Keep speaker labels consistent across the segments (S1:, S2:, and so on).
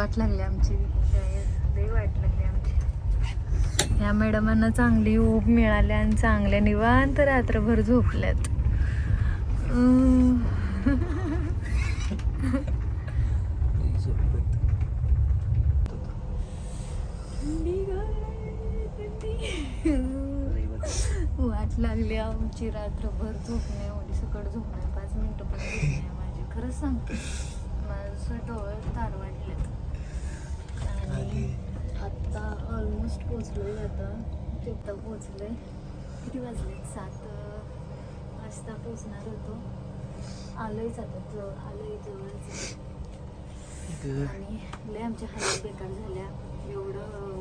S1: वाट लागली आमची. वाट लागली आमची. ह्या मॅडमांना चांगली ऊब मिळाली आणि चांगल्या निवांत रात्रभर झोपल्यात. वाट लागली आमची रात्रभर झोपणे एवढी सकट झोपणे. पाच मिनिटं पण झोप नाही माझी. खरंच सांगते. माझं डोळं तार वाटलेत आणि आत्ता ऑलमोस्ट पोचलोय आता. तिथं पोचलोय किती वाजले सात वाजता पोचणार होतो. आलोयच आता जवळ आलोय जवळच. आणि लय आमच्या हालत बेकार झाल्या. एवढं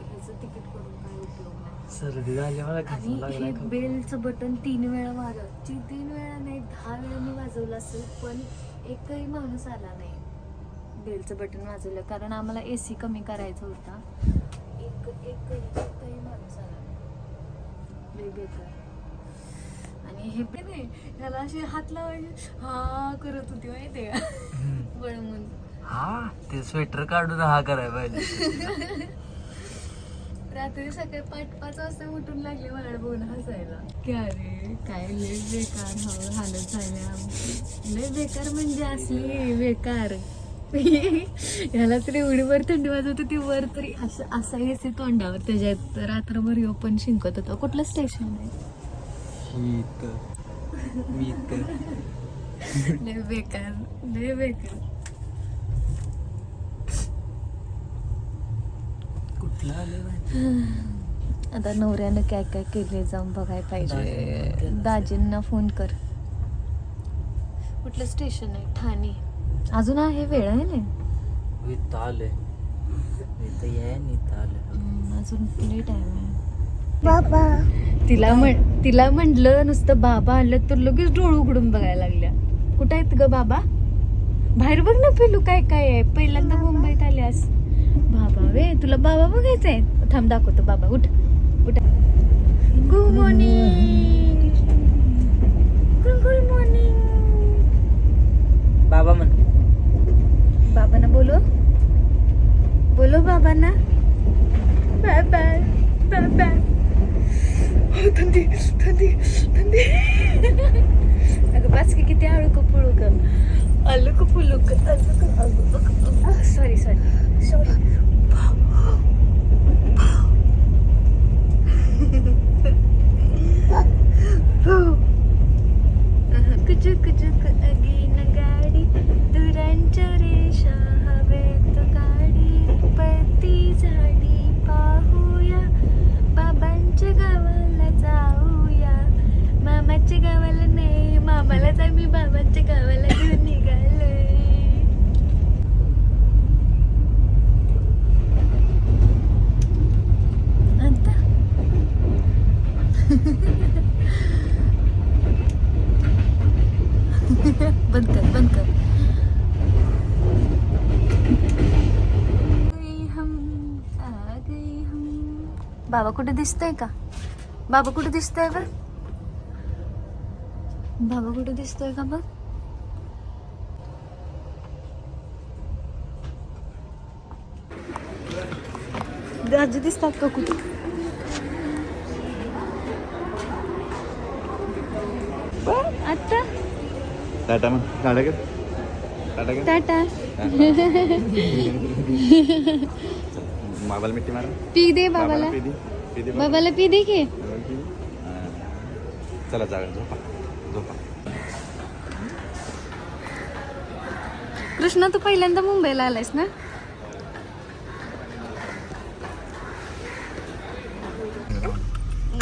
S1: ह्याचं तिकीट करून काय उपयोग नाही
S2: सर्दी झाली मला
S1: आणि हे बेलचं बटन तीन वेळा वाजव ती तीन वेळा नाही दहा वेळा मी वाजवलं असेल पण एकही माणूस आला नाही. बेलचं बटन वाजवलं. कारण आम्हाला ए सी कमी करायचा होता. एक एक एकही माणूस आला. बेकार आणि हे पण नाही ह्याला असे हात लावायचे हा करत होती माहिती का? वळमून.
S2: हा ते स्वेटर काढून हा करायला पाहिजे.
S1: रात्री सकाळी पाच पाच वाजता उठून लागले मला बघून हसायला. क्या रे काय लय बेकार हवं हालत झाली आमची लय बेकार म्हणजे असली बेकार. ह्याला तरी एवढी वर थंडी वाजत होती वर तरी असं असा येते तोंडावर त्याच्यात रात्रभर येऊ पण शिंकत होता. कुठलं स्टेशन आहे? लय बेकार. लय बेकार. आता नवऱ्यानं काय काय केले जाऊन बघायला पाहिजे.
S2: दाजींना
S1: फोन कर. कुठलं स्टेशन आहे? ठाणे. अजून आहे वेळ आहे ना? अजून टाइम आहे. तिला म्हण तिला म्हटलं नुसतं बाबा आलं तर लगेच डोळ उघडून बघायला लागल्या. कुठं आहेत ग बाबा? बाहेर बघ ना पिलू काय काय आहे? पहिल्यांदा मुंबईत आल्यास. बाबा वे तुला बाबा बघायचं आहे थांब दाखवतो बाबा. उठ उठ. गुड मॉर्निंग गुड मॉर्निंग
S2: बाबा म्हण
S1: बाबांना बोलो बोलो बाबांना बाय बाय बाय बाय हो थंडी थंडी थंडी अगं बास की किती हळू कपुळू ग आलू कपुलू सॉरी सॉरी सॉरी कुचुक कुचुक अगीन गाडी दुरांच्या रेषा हवेत गाडी पळती झाडी पाहूया बाबांच्या गावाला जाऊया मामाच्या गावाला नाही मामालाच आम्ही बाबांच्या गावाला घेऊन निघालोय. आता? बंद कर बंद कर. आ बाबा कुठे दिसतंय का? बाबा कुठे दिसतंय बरं? बाबा कुठे दिसतोय का बघ? दाजी दिसतात का कुठे? आता
S3: टाटा मग. टाटा कर. टाटा कर.
S1: टाटा.
S3: बाबाला मिठी मारा.
S1: पी दे बाबाला.
S3: पी दे.
S1: बाबाला पी दे की.
S3: चला जागा झोपा.
S1: कृष्णा तू पहिल्यांदा मुंबईला आलायस ना?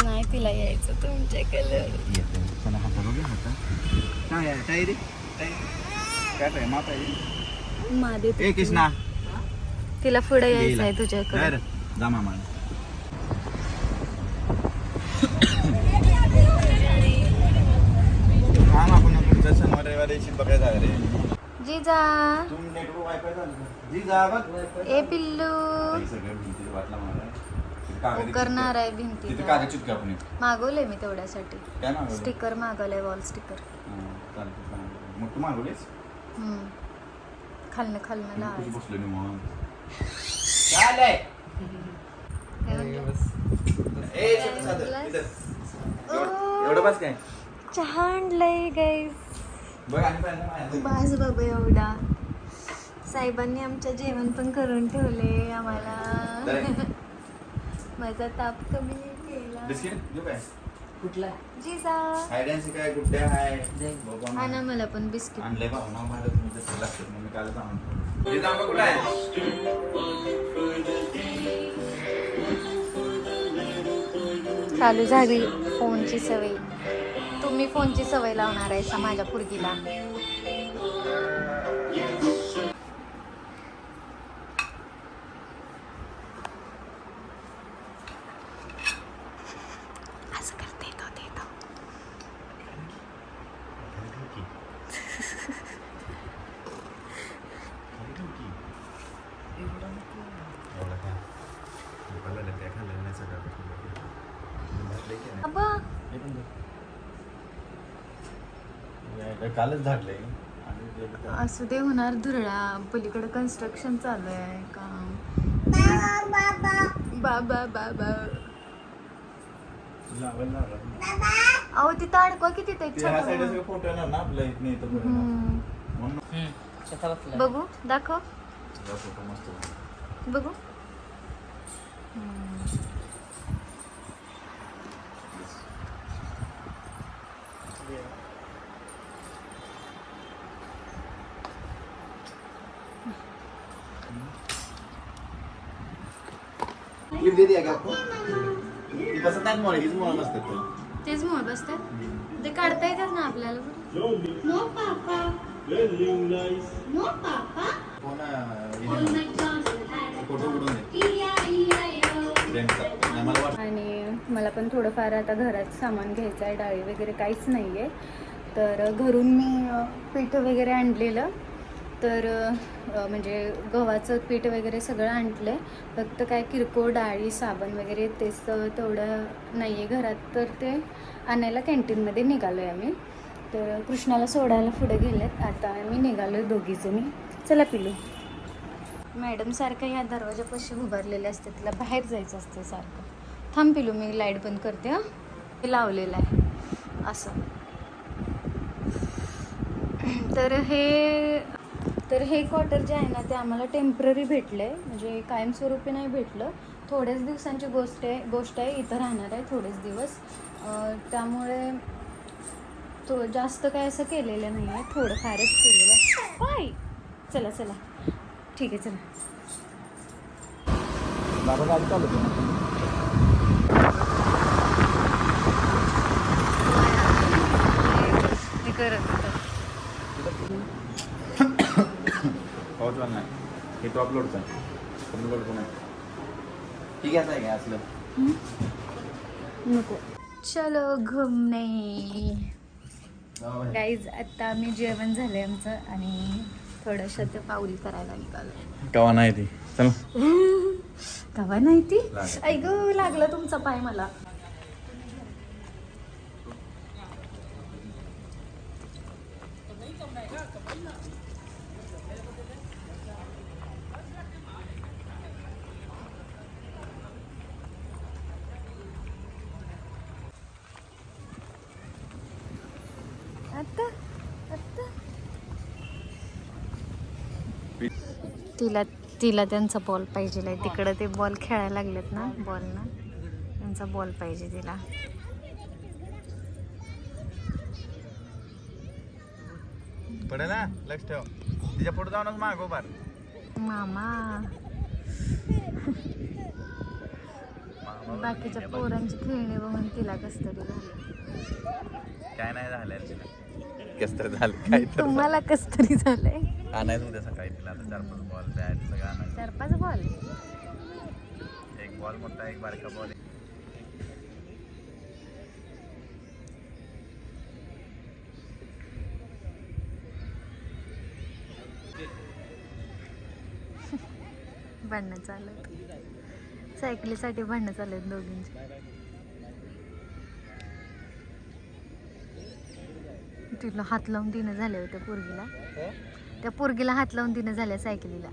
S1: नाही तिला यायचं तुमच्याकडे.
S3: आहे? रे?
S1: मादे तिला पुढे. आहे तुझ्याकडे?
S3: जा मामा हा ना आपण पुढच्या शनिवार रविवारी येशील बघायला
S1: जिजा
S3: तुम्ही नेटवर्क वायफाय चालू कर. जी जा बघ.
S1: ए पिल्लू.
S3: सगळं भिंतीत वाटला मला तिथे कागद
S1: करणार आहे.
S3: तिथे कागद आपण
S1: मागवलंय मी तेवढ्यासाठी.
S3: काय मागवलं
S1: स्टिकर मागवलंय वॉल स्टिकर
S3: हा, चालतंय, चालतंय. मग तू मागवलीस?
S1: खालनं खालनं
S3: कशी
S1: लावायचं.
S3: बसलो नि मग चालय
S1: काय म्हणलं?
S3: ए छोटं साधं,
S1: Glass.
S3: इथं. एवढं एवढं बस काय?
S1: चहा आणलंय गाईज
S3: बघ आणि पाहिजे माझ्या.
S1: बास बाबा एवढा. साहेबांनी आमच्या जेवण पण करून ठेवले आम्हाला. माझा ताप कमी केला.
S2: कुठला?
S1: जिजा
S3: काय? गुड्डे हाय.
S1: हा मला पण बिस्किट.
S3: भावना मग मी कुठं आहे?
S1: चालू झाली फोनची सवय. तुम्ही फोनची सवय लावणार आहे माझ्या पुरगीला असं करते तो ते तो.
S3: एवढं काय दुपारला काय खाल्लं नाही सगळं भाजलंय की नाही?
S1: अबा
S3: हे पण दे. हे कालच झाडलंय
S1: असं ते होणार धुरळा पलीकडे कन्स्ट्रक्शन चालू आहे काम बाबा बाबा. अहो तिथं अडकवा किती ते
S3: ते ह्या साईडला
S1: छोटं.
S3: सगळं फोटो येणार ना आपल्या इथं. म्हणून.
S1: बघू दाखव
S3: फोटो मस्त.
S1: बघू
S3: दिया क्या आपको ती पसंत नाही मोळ हीच मोळ नसतात तर.
S1: तेच मोड बसतात ते काढता येतात ना आपल्याला.
S3: कोण, अं, हिने फोटो उडून दे फ्रेंडचा. नाही, मला वाटतं
S1: आणि मला पण थोडंफार आता घरात सामान घ्यायचं आहे डाळी वगैरे काहीच नाही आहे तर घरून मी अ, पीठ वगैरे आणलेलं. तर म्हणजे गव्हाचं पीठ वगैरे सगळं आणलं आहे फक्त काय किरकोळ डाळी साबण वगैरे तेच तेवढं नाही आहे घरात. तर ते आणायला कॅन्टीनमध्ये निघालो आहे आम्ही. तर कृष्णाला सोडायला पुढे गेलेत. आता आम्ही निघालो आहे दोघीजणी. चला पिलू. मॅडम सारखं ह्या दरवाजापाशी उभारलेले असते. तिला बाहेर जायचं असतं सारखं. थांब पिलू मी लाइट बंद करते हां. हे लावलेलं आहे. असं. तर हे तर हे क्वार्टर जे आहे ना ते आम्हाला टेंपररी भेटलं आहे म्हणजे कायमस्वरूपी नाही भेटलं. थोड्याच दिवसांची गोष्ट आहे गोष्ट आहे इथं राहणार आहे थोडेच दिवस. त्यामुळे तो जास्त काय असं केलेलं नाही आहे. थोडंफारच केलेलं आहे. पाय चला चला. ठीक आहे चला
S3: बाबा गाडी चालवतो ना.
S1: मी करत होते.
S3: वाला नाही. हे टॉप लोडचं आहे. कमी लोड पण आहे ठीक आहे काय असलं.
S1: नको. चलो घुमणे. गाईज आता मी जेवण झालंय आमचं आणि थोडंसं ते पाऊल करायला निघालो.
S3: कवा नाही ती? चल.
S1: कवा नाही ती. ऐक लागला तुमचा पाय मला आता आता तिला तिला त्यांचा बॉल पाहिजे तिकडं ते बॉल खेळायला लागलेत ना बॉल ना. त्यांचा बॉल पाहिजे तिला.
S3: लक्ष ठेव. तिच्या पुढे जाऊनच मागो बार
S1: मामा. बाकीच्या पोरांची खेळणी बघून तिला कस तरी झालं.
S3: काय नाही झालं कस तर झालं
S1: तुम्हाला कस तरी झालंय.
S3: आणायचं उद्या सकाळी तिला. आता चार पाच बॉल बॅट सगळं आणायचं.
S1: चार पाच बॉल
S3: एक बॉल मोठा एक बारका बॉल
S1: भांडणं चालत सायकलीसाठी भांडणं चालत दोघींची. तिला हात लावून देणं झाले होते पोरगीला. त्या पोरगीला हात लावून तिनं झाल्या सायकलीला.